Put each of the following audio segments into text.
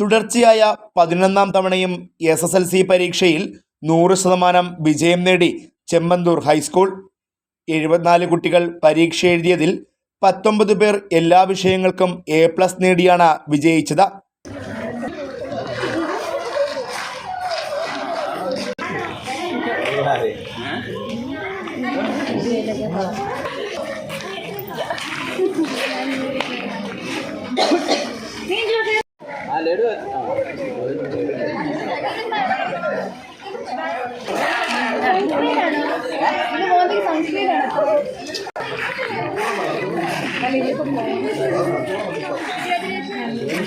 തുടർച്ചയായ പതിനൊന്നാം തവണയും എസ് എസ് എൽ സി പരീക്ഷയിൽ നൂറ് ശതമാനം വിജയം നേടി ചെമ്മന്തൂർ ഹൈസ്കൂൾ. എഴുപത്തിനാല് കുട്ടികൾ പരീക്ഷ എഴുതിയതിൽ പത്തൊമ്പത് പേർ എല്ലാ വിഷയങ്ങൾക്കും എ പ്ലസ് നേടിയാണ് വിജയിച്ചത്.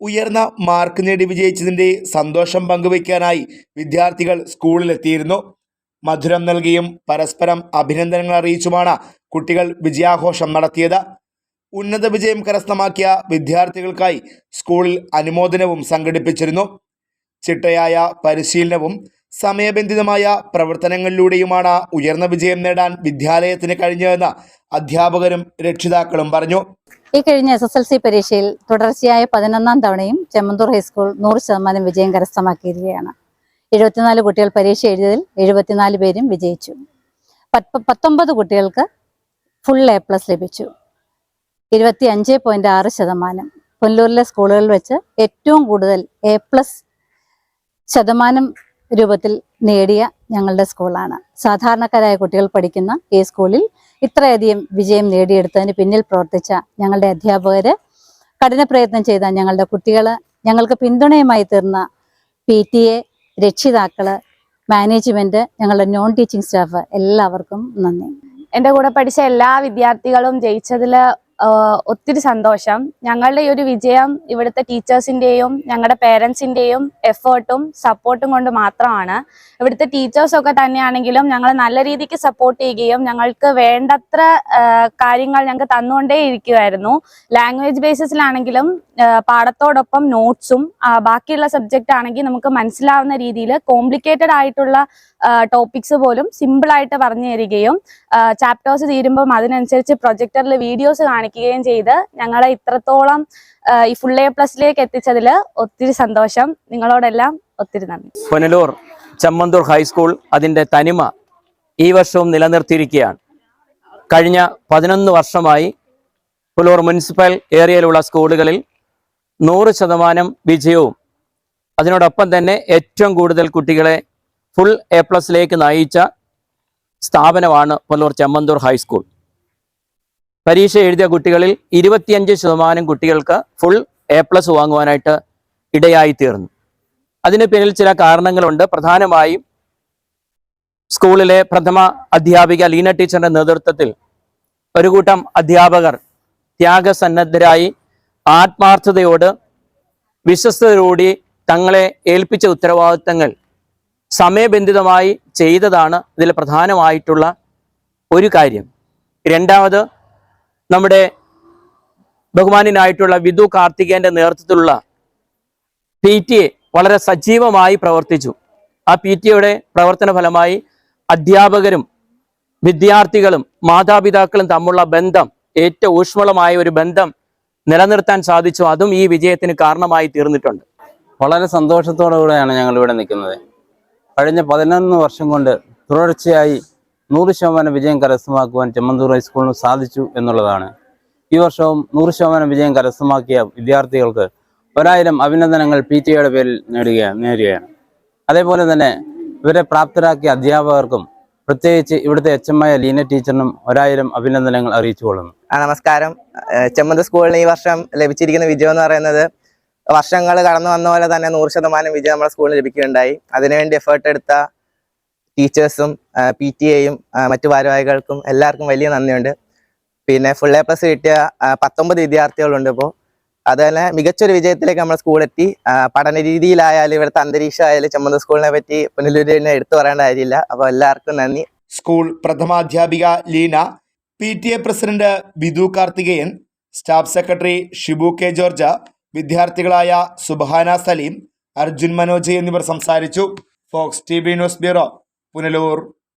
ഉയർന്ന മാർക്ക് നേടി വിജയിച്ചതിന്റെ സന്തോഷം പങ്കുവയ്ക്കാനായി വിദ്യാർത്ഥികൾ സ്കൂളിലെത്തിയിരുന്നു. മധുരം നൽകിയും പരസ്പരം അഭിനന്ദനങ്ങൾ അറിയിച്ചുമാണ് കുട്ടികൾ വിജയാഘോഷം നടത്തിയത്. ഉന്നത വിജയം കരസ്ഥമാക്കിയ വിദ്യാർത്ഥികൾക്കായി സ്കൂളിൽ അനുമോദനവും സംഘടിപ്പിച്ചിരുന്നു. ചിട്ടയായ പരിശീലനവും സമയബന്ധിതമായ പ്രവർത്തനങ്ങളിലൂടെയുമാണ് ഉയർന്ന വിജയം നേടാൻ വിദ്യാലയത്തിന് കഴിഞ്ഞതെന്ന് അധ്യാപകരും രക്ഷിതാക്കളും പറഞ്ഞു. ഈ കഴിഞ്ഞ എസ് എസ് എൽ സി പരീക്ഷയിൽ തുടർച്ചയായ പതിനൊന്നാം തവണയും ചെമ്മന്തൂർ ഹൈസ്കൂൾ നൂറ് ശതമാനം വിജയം കരസ്ഥമാക്കിയിരിക്കുകയാണ്. എഴുപത്തിനാല് കുട്ടികൾ പരീക്ഷ എഴുതിയതിൽ എഴുപത്തിനാല് പേരും വിജയിച്ചു. പത്ത് പത്തൊമ്പത് കുട്ടികൾക്ക് ഫുൾ എ പ്ലസ് ലഭിച്ചു. ഇരുപത്തി അഞ്ച് പോയിന്റ് ആറ് ശതമാനം. പുനലൂരിലെ സ്കൂളുകളിൽ വെച്ച് ഏറ്റവും കൂടുതൽ എ പ്ലസ് ശതമാനം രൂപത്തിൽ നേടിയ ഞങ്ങളുടെ സ്കൂളാണ്. സാധാരണക്കാരായ കുട്ടികൾ പഠിക്കുന്ന ഈ സ്കൂളിൽ ഇത്രയധികം വിജയം നേടിയെടുത്തതിന് പിന്നിൽ പ്രവർത്തിച്ച ഞങ്ങളുടെ അധ്യാപകർ കഠിന പ്രയത്നം ചെയ്ത ഞങ്ങളുടെ കുട്ടികൾ ഞങ്ങൾക്ക് പിന്തുണയുമായി തീർന്ന പി ടി എ രക്ഷിതാക്കൾ മാനേജ്മെന്റ് ഞങ്ങളുടെ നോൺ ടീച്ചിങ് സ്റ്റാഫ് എല്ലാവർക്കും നന്ദി. എന്റെ കൂടെ പഠിച്ച എല്ലാ വിദ്യാർത്ഥികളും ജയിച്ചതിൽ ഒത്തിരി സന്തോഷം. ഞങ്ങളുടെ ഈ ഒരു വിജയം ഇവിടുത്തെ ടീച്ചേഴ്സിന്റെയും ഞങ്ങളുടെ പേരൻസിന്റെയും എഫേർട്ടും സപ്പോർട്ടും കൊണ്ട് മാത്രമാണ്. ഇവിടുത്തെ ടീച്ചേഴ്സൊക്കെ തന്നെയാണെങ്കിലും ഞങ്ങൾ നല്ല രീതിക്ക് സപ്പോർട്ട് ചെയ്യുകയും ഞങ്ങൾക്ക് വേണ്ടത്ര കാര്യങ്ങൾ ഞങ്ങൾക്ക് തന്നുകൊണ്ടേ ഇരിക്കുമായിരുന്നു ലാംഗ്വേജ് ബേസിസിലാണെങ്കിലും പാഠത്തോടൊപ്പം നോട്ട്സും ബാക്കിയുള്ള സബ്ജക്റ്റ് ആണെങ്കിൽ നമുക്ക് മനസ്സിലാവുന്ന രീതിയിൽ കോംപ്ലിക്കേറ്റഡ് ആയിട്ടുള്ള ടോപ്പിക്സ് പോലും സിമ്പിളായിട്ട് പറഞ്ഞു തരികയും ചാപ്റ്റേഴ്സ് തീരുമ്പം അതിനനുസരിച്ച് പ്രൊജക്ടറിൽ വീഡിയോസ് കാണിക്കുകയും ചെയ്ത് ഞങ്ങളെ ഇത്രത്തോളം ഈ ഫുൾ എ പ്ലസിലേക്ക് എത്തിച്ചതിൽ ഒത്തിരി സന്തോഷം. നിങ്ങളോടെല്ലാം ഒത്തിരി നന്ദി. പുനലൂർ ചമ്മന്തൂർ ഹൈസ്കൂൾ അതിന്റെ തനിമ ഈ വർഷവും നിലനിർത്തിയിരിക്കുകയാണ്. കഴിഞ്ഞ പതിനൊന്ന് വർഷമായി പുലൂർ മുനിസിപ്പൽ ഏരിയയിലുള്ള സ്കൂളുകളിൽ നൂറ് ശതമാനം വിജയവും അതിനോടൊപ്പം തന്നെ ഏറ്റവും കൂടുതൽ കുട്ടികളെ ഫുൾ എ പ്ലസിലേക്ക് നയിച്ച സ്ഥാപനമാണ് പുലൂർ ചെമ്മന്തൂർ ഹൈസ്കൂൾ പരീക്ഷ എഴുതിയ കുട്ടികളിൽ ഇരുപത്തിയഞ്ച് ശതമാനം കുട്ടികൾക്ക് ഫുൾ എ പ്ലസ് വാങ്ങുവാനായിട്ട് ഇടയായി തീർന്നു. അതിന് പിന്നിൽ ചില കാരണങ്ങളുണ്ട്. പ്രധാനമായും സ്കൂളിലെ പ്രഥമ അധ്യാപിക ലീന ടീച്ചറിന്റെ നേതൃത്വത്തിൽ ഒരു കൂട്ടം അധ്യാപകർ ത്യാഗസന്നദ്ധരായി ആത്മാർത്ഥതയോട് വിശ്വസ്തയോടി തങ്ങളെ ഏൽപ്പിച്ച ഉത്തരവാദിത്തങ്ങൾ സമയബന്ധിതമായി ചെയ്തതാണ് ഇതിൽ പ്രധാനമായിട്ടുള്ള ഒരു കാര്യം. രണ്ടാമത് നമ്മുടെ ബഹുമാനായിട്ടുള്ള വിധു കാർത്തികേന്റെ നേതൃത്വത്തിലുള്ള പി ടി എ വളരെ സജീവമായി പ്രവർത്തിച്ചു. ആ പി ടി എയുടെ പ്രവർത്തന ഫലമായി അധ്യാപകരും വിദ്യാർത്ഥികളും മാതാപിതാക്കളും തമ്മിലുള്ള ബന്ധം ഏറ്റവും ഊഷ്മളമായ ഒരു ബന്ധം നിലനിർത്താൻ സാധിച്ചു. അതും ഈ വിജയത്തിന് കാരണമായി തീർന്നിട്ടുണ്ട്. വളരെ സന്തോഷത്തോടു കൂടെയാണ് ഞങ്ങൾ ഇവിടെ നിൽക്കുന്നത്. കഴിഞ്ഞ പതിനൊന്ന് വർഷം കൊണ്ട് തുടർച്ചയായി നൂറ് ശതമാനം വിജയം കരസ്ഥമാക്കുവാൻ ചെമ്മന്തൂർ ഹൈസ്കൂളിന് സാധിച്ചു എന്നുള്ളതാണ്. ഈ വർഷവും നൂറ് ശതമാനം വിജയം കരസ്ഥമാക്കിയ വിദ്യാർത്ഥികൾക്ക് ഒരായിരം അഭിനന്ദനങ്ങൾ പി ടി എയുടെ പേരിൽ നേടുക നേടുകയാണ് അതേപോലെ തന്നെ ഇവരെ പ്രാപ്തരാക്കിയ അധ്യാപകർക്കും പ്രത്യേകിച്ച് ഇവിടുത്തെ എച്ച് എം ആയ ലീന ടീച്ചറിനും ഒരായിരം അഭിനന്ദനങ്ങൾ അറിയിച്ചു കൊള്ളുന്നു നമസ്കാരം. ഏഹ് ചെമ്മന്ത് സ്കൂളിന് ഈ വർഷം ലഭിച്ചിരിക്കുന്ന വിജയം എന്ന് പറയുന്നത് വർഷങ്ങൾ കടന്നു വന്ന പോലെ തന്നെ നൂറ് ശതമാനം വിജയം നമ്മുടെ സ്കൂളിന് ലഭിക്കുകയുണ്ടായി. അതിനുവേണ്ടി എഫേർട്ട് എടുത്ത ടീച്ചേഴ്സും പി ടി എയും മറ്റു ഭാരവാഹികൾക്കും എല്ലാവർക്കും വലിയ നന്ദിയുണ്ട്. പിന്നെ ഫുൾ എ പ്ലസ് കിട്ടിയ പത്തൊമ്പത് വിദ്യാർത്ഥികളുണ്ട് ഇപ്പോൾ അതുതന്നെ മികച്ചൊരു വിജയത്തിലേക്ക് നമ്മൾ സ്കൂളെത്തി. പഠന രീതിയിലായാലും ഇവിടുത്തെ അന്തരീക്ഷമായാലും ചമ്മന്ത സ്കൂളിനെ പറ്റി പുനലൂരിനെ എടുത്തു പറയേണ്ട കാര്യമില്ല. അപ്പോൾ എല്ലാവർക്കും നന്ദി. School പ്രഥമാധ്യാപിക Leena P T A president Vidhu Karthikeyan staff secretary Shibu K George വിദ്യാർത്ഥികളായ സുബഹാന Saleem Arjun Manoj എന്നിവർ സംസാരിച്ചു. Fox T news bureau. Punalur